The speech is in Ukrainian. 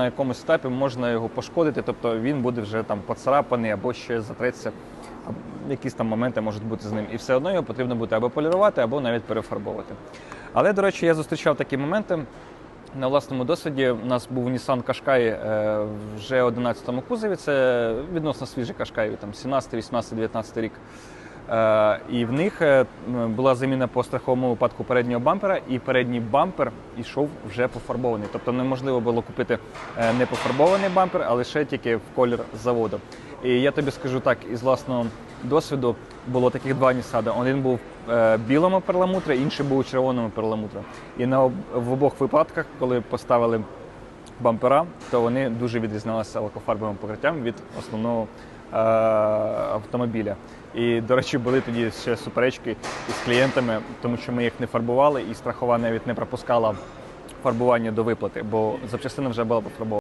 На якомусь етапі можна його пошкодити, тобто він буде вже там поцарапаний або ще затреться, якісь там моменти можуть бути з ним. І все одно його потрібно буде або полірувати, або навіть перефарбовувати. Але, до речі, я зустрічав такі моменти. На власному досвіді у нас був Nissan Qashqai е, вже 11-му кузові. Це відносно свіжий Qashqai, там 17, 18, 19 рік. Е, І в них е, була заміна по страховому випадку переднього бампера, і передній бампер йшов вже пофарбований. Тобто неможливо було купити е, не пофарбований бампер, а лише тільки в колір заводу. І я тобі скажу так, із власного досвіду було таких два Нісада. Один був білому перламутрі, інший був у червоному перламутрі. І на в обох випадках, коли поставили бампера, то вони дуже відрізнялися лакофарбовим покриттям від основного автомобіля. І, до речі, були тоді ще суперечки із клієнтами, тому що ми їх не фарбували, і страхова навіть не пропускала фарбування до виплати, бо запчастина вже була пофарбована.